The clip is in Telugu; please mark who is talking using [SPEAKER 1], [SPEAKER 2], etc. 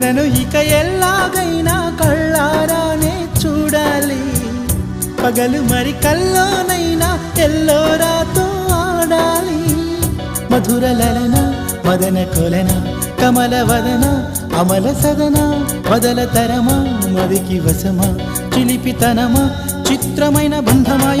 [SPEAKER 1] నన్ను ఇక ఎల్లాగైనా కళ్ళారానే చూడాలి పగలు మరి కల్లోనైనా ఎల్లోరాతో ఆడాలి. మధుర లలన మదన కొలన కమల వదన అమల సదన వదల తరమా మదికి వసమా చిలిపితనమా చిత్రమైన బంధమాయ